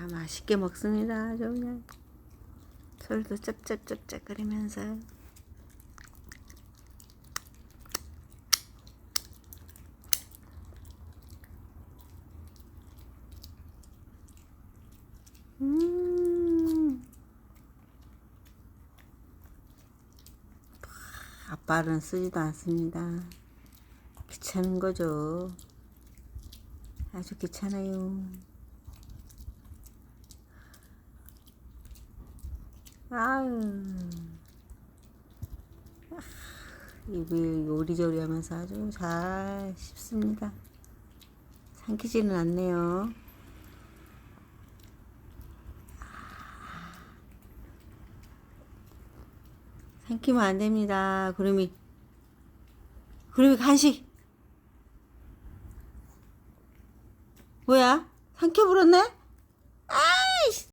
아, 맛있게 먹습니다. 아주 그냥. 소리도 짭짭짭짭 거리면서. 음. 아빠는 쓰지도 않습니다. 귀찮은 거죠. 아주 귀찮아요. 아유. 아, 입을 요리조리 하면서 아주 잘 씹습니다. 삼키지는 않네요. 삼키면 안 됩니다. 그러면, 그러면 간식! 뭐야?